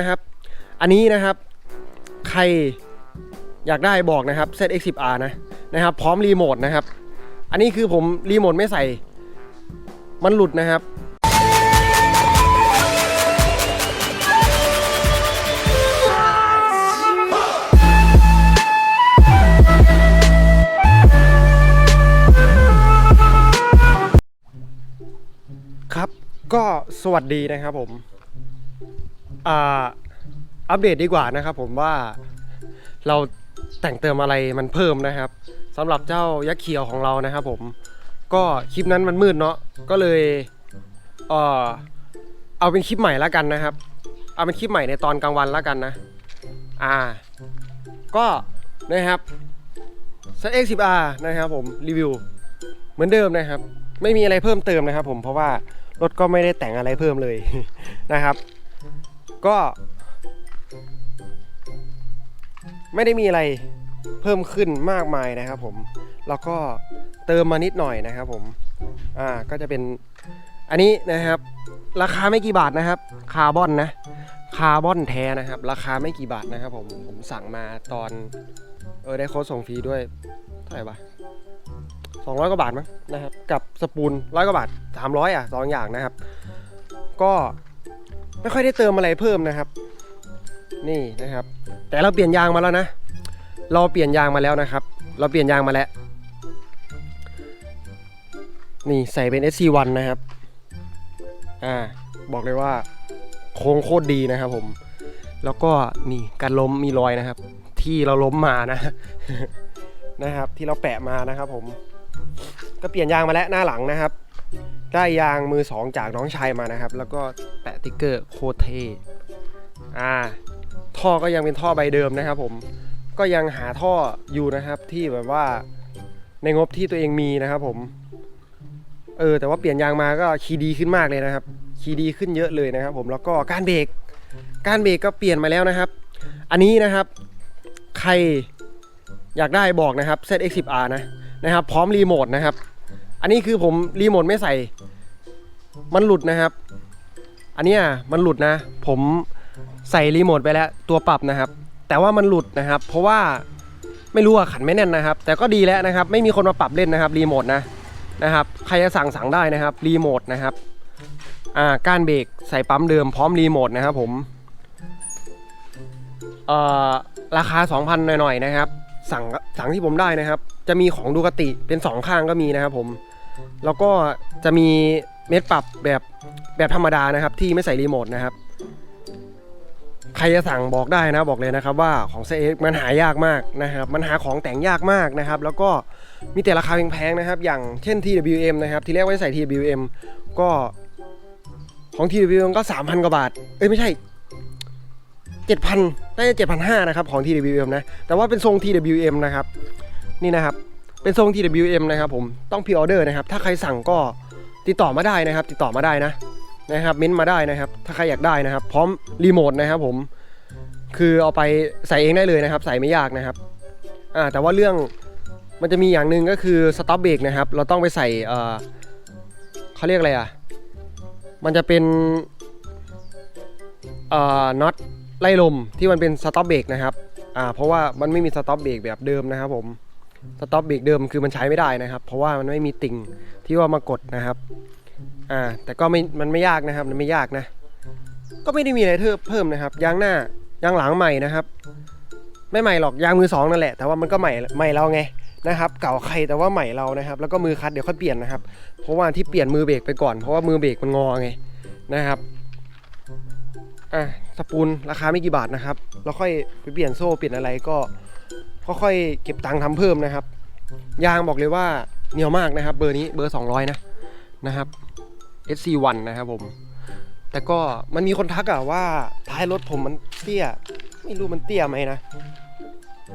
นะครับ อันนี้นะครับใครอยากได้บอกนะครับ ZX10R นะนะครับ พร้อมรีโมทนะครับ อันนี้คือผมรีโมทไม่ใส่ มันหลุดนะครับครับก็สวัสดีนะครับผม อ่าอัปเดตดีกว่านะครับผมว่าเราแต่งเติมอะไรมันเพิ่มนะครับสำหรับเจ้ายักษ์เขียวของเรานะครับผมก็คลิปนั้นมันมืดเนาะก็เลยเออเอาเป็นคลิปใหม่ล้วกันนะครับ เอาเป็นคลิปใหม่ในตอนกลางวันล้วกันนะ อ่า ก็นะครับ ZX10R นะครับผมรีวิวเหมือนเดิมนะครับ ไม่มีอะไรเพิ่มเติมนะครับผมเพราะว่ารถก็ไม่ได้แต่งอะไรเพิ่มเลยนะครับ ก็ ไม่ได้มีอะไรเพิ่มขึ้นมากมายนะครับผม แล้วก็เติมมานิดหน่อยนะครับผม อ่า ก็จะเป็น อันนี้นะครับ ราคาไม่กี่บาทนะครับ คาร์บอนนะ คาร์บอนแท้นะครับ ราคาไม่กี่บาทนะครับผม ผมสั่งมาตอน เออได้โค้ดส่งฟรีด้วย เท่าไหร่ปะสองร้อยกว่าบาทมั้งนะครับ กับสปูนร้อยกว่าบาทสามร้อยอะสองอย่างนะครับ ก็ ไม่ค่อยได้เติมอะไรเพิ่มนะครับ นี่นะครับ แต่เราเปลี่ยนยางมาแล้วนะ เราเปลี่ยนยางมาแล้วนะครับ เราเปลี่ยนยางมาแล้ว นี่ใส่เป็น SC1 นะครับ อ่า บอกเลยว่าโค้งโคตรดีนะครับผม แล้วก็นี่การล้มมีรอยนะครับ ที่เราล้มมานะ นะครับ ที่เราแปะมานะครับ ผม ก็เปลี่ยนยางมาแล้วหน้าหลังนะครับ ได้ยางมือสองจากน้องชายมานะครับ แล้วก็แปะติ๊กเกอร์โคเทอ่า ท่อก็ยังเป็นท่อใบเดิมนะครับ ผม ก็ยังหาท่ออยู่นะครับ ที่แบบว่าในงบที่ตัวเองมีนะครับ ผม เออ แต่ว่าเปลี่ยนยางมาก็คีย์ดีขึ้นมากเลยนะครับ คีย์ดีขึ้นเยอะเลยนะครับ ผม แล้วก็การเบรก การเบรกก็เปลี่ยนมาแล้วนะครับ อันนี้นะครับ ใครอยากได้บอกนะครับ ZX10R นะนะครับ พร้อมรีโมทนะครับ อันนี้คือผมรีโมทไม่ใส่ มันหลุดนะครับ อันนี้มันหลุดนะ ผมใส่รีโมทไปแล้วตัวปรับนะครับ แต่ว่ามันหลุดนะครับ เพราะว่าไม่รู้อะขันไม่แน่นนะครับ แต่ก็ดีแล้วนะครับ ไม่มีคนมาปรับเล่นนะครับรีโมทนะนะครับใครจะสั่งสั่งได้นะครับรีโมทนะครับอ่าก้านเบรกใส่ปั๊มเดิมพร้อมรีโมทนะครับผมเอ่อราคา 2,000 หน่อยๆนะครับ สั่งสั่งที่ผมได้นะครับ จะมีของดูกติเป็นสองข้างก็มีนะครับผม แล้วก็จะมีเม็ดปรับแบบแบบธรรมดานะครับ ที่ไม่ใส่รีโมทนะครับ ใครจะสั่งบอกได้นะบอกเลยนะครับว่าของ CX มันหายากมากนะครับ มันหาของแต่งยากมากนะครับ แล้วก็มีแต่ราคาแพงๆนะครับ อย่างเช่น TWM นะครับ ที่แรกว่าจะใส่ TWM ก็ของ TWM ก็ 3,000 กว่าบาท เอ้ยไม่ใช่ 7,000น่าจะ7,500นะครับของ TWM นะ แต่ว่าเป็นทรง TWM นะครับ นี่นะครับ เป็นทรง TWM นะครับผมต้องพ r ออเดอร์นะครับถ้าใครสั่งก็ติดต่อมาได้นะครับ ติดต่อมาได้นะนะครับเม้นต์มาได้นะครับ ถ้าใครอยากได้นะครับ พร้อมรีโมทนะครับผมคือเอาไปใส่เองได้เลยนะครับ ใส่ไม่ยากนะครับอ่าแต่ว่าเรื่องมันจะมีอย่างหนึ่งก็คือสต็อปเบรกนะครับ เราต้องไปใส่เอ่อเขาเรียกอะไรอะมันจะเป็นเอ่อน็อตไล่ลมที่มันเป็นสต็อปเบรกนะครับอ่าเพราะว่ามันไม่มีสต็อปเบรกแบบเดิมนะครับผม สต็อปเบรกเดิมคือมันใช้ไม่ได้นะครับ เพราะว่ามันไม่มีติ่งที่ว่ามากดนะครับอ่าแต่ก็ไม่มันไม่ยากนะครับมันไม่ยากนะ ก็ไม่ได้มีอะไรเพิ่มเพิ่มนะครับยางหน้ายางหลังใหม่นะครับ ไม่ใหม่หรอกยางมือสองนั่นแหละแต่ว่ามันก็ใหม่ใหม่เราไงนะครับ เก่าใครแต่ว่าใหม่เรานะครับ แล้วก็มือคัดเดี๋ยวค่อยเปลี่ยนนะครับ เพราะว่าที่เปลี่ยนมือเบรกไปก่อนเพราะว่ามือเบรกมันงอไงนะครับอะสปูนราคาไม่กี่บาทนะครับ แล้วค่อยไปเปลี่ยนโซ่เปลี่ยนอะไรก็ ค่อยๆเก็บตังค์ทำเพิ่มนะครับ ยางบอกเลยว่าเหนียวมากนะครับ เบอร์นี้เบอร์ 200 นะนะครับ SC1 นะครับผม แต่ก็มันมีคนทักอะว่าท้ายรถผมมันเตี้ย ไม่รู้มันเตี้ยไหมนะ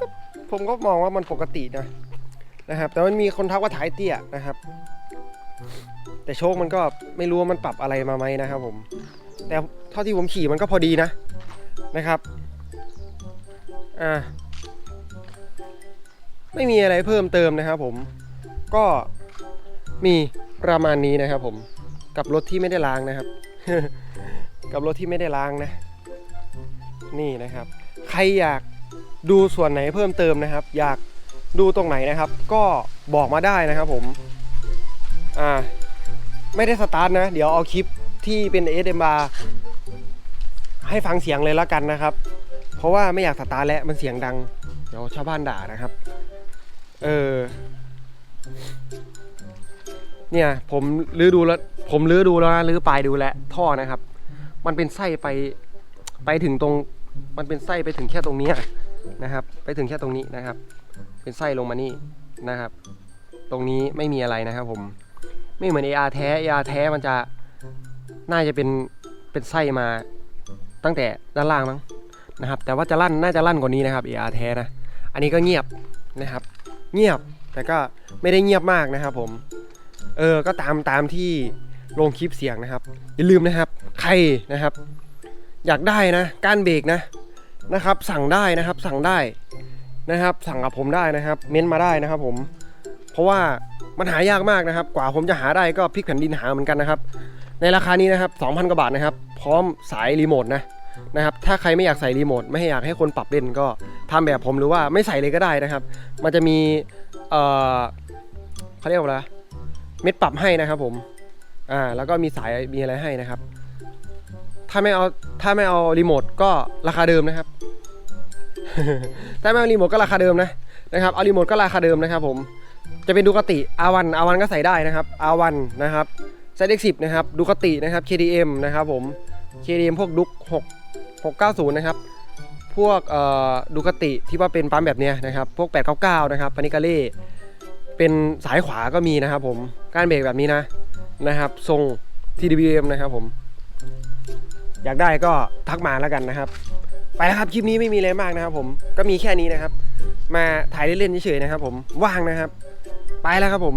ก็ผมก็มองว่ามันปกตินะนะครับ แต่มันมีคนทักว่าท้ายเตี้ยนะครับ แต่โชคมันก็ไม่รู้ว่ามันปรับอะไรมาไหมนะครับ ผม แต่เท่าที่ผมขี่มันก็พอดีนะนะครับ อ่า ไม่มีอะไรเพิ่มเติมนะครับผมก็มีประมาณนี้นะครับผมกับรถที่ไม่ได้ล้างนะครับ กับรถที่ไม่ได้ล้างนะ นี่นะครับ ใครอยากดูส่วนไหนเพิ่มเติมนะครับ อยากดูตรงไหนนะครับ ก็บอกมาได้นะครับผมอ่าไม่ได้สตาร์ทนะ เดี๋ยวเอาคลิปที่เป็น SMR ให้ฟังเสียงเลยแล้วกันนะครับ เพราะว่าไม่อยากสตาร์ทแล้วมันเสียงดัง เดี๋ยวชาวบ้านด่านะครับ เออ เนี่ย ผมลื้อดูแล้ว ผมลื้อดูแล้วนะลื้อปลายดูแลท่อนะครับ มันเป็นไส้ไปไปถึงตรง มันเป็นไส้ไปถึงแค่ตรงนี้นะครับ ไปถึงแค่ตรงนี้นะครับ เป็นไส้ลงมานี่นะครับ ตรงนี้ไม่มีอะไรนะครับ ผม ไม่เหมือน AR แท้ AR แท้มันจะน่าจะเป็นเป็นไส้มาตั้งแต่ด้านล่างมั้งนะครับ แต่ว่าจะลั่นน่าจะลั่นกว่านี้นะครับ AR แท้นะ อันนี้ก็เงียบนะครับ เงียบแต่ก็ไม่ได้เงียบมากนะครับผม เออก็ตามตามที่ลงคลิปเสียงนะครับ อย่าลืมนะครับ ใครนะครับ อยากได้นะก้านเบรกนะนะครับ สั่งได้นะครับ สั่งได้นะครับ สั่งกับผมได้นะครับ เม้นมาได้นะครับ ผม เพราะว่ามันหายากมากนะครับ กว่าผมจะหาได้ก็พลิกแผ่นดินหาเหมือนกันนะครับ ในราคานี้นะครับ2,000กว่าบาทนะครับ พร้อมสายรีโมทนะ นะครับถ้าใครไม่อยากใส่รีโมทไม่ให้อยากให้คนปรับเล่นก็ทำแบบผมหรือว่าไม่ใส่เลยก็ได้นะครับ มันจะมีเอ่อเขาเรียกว่าอะไรเม็ดปรับให้นะครับผมอ่าแล้วก็มีสายมีอะไรให้นะครับ ถ้าไม่เอาถ้าไม่เอารีโมทก็ราคาเดิมนะครับ ถ้าไม่เอารีโมทก็ราคาเดิมนะนะครับเอารีโมทก็ราคาเดิมนะครับ ผมจะเป็นดูคติอาวันอาวันก็ใส่ได้นะครับอาวันนะครับไซเด็กสิบนะครับดูคตินะครับ KDM นะครับผม KDM พวกดุก6 690 นะครับ พวกดูคติที่ว่าเป็นปั๊มแบบนี้นะครับ พวก 899 นะครับปานิกาเล่เป็นสายขวาก็มีนะครับผมการเบรกแบบนี้นะนะครับ ทรง TWM นะครับผม อยากได้ก็ทักมาแล้วกันนะครับ ไปแล้วครับ คลิปนี้ไม่มีอะไรมากนะครับ ผมก็มีแค่นี้นะครับ มาถ่ายเล่นๆเฉยๆนะครับ ผมว่างนะครับ ไปแล้วครับผม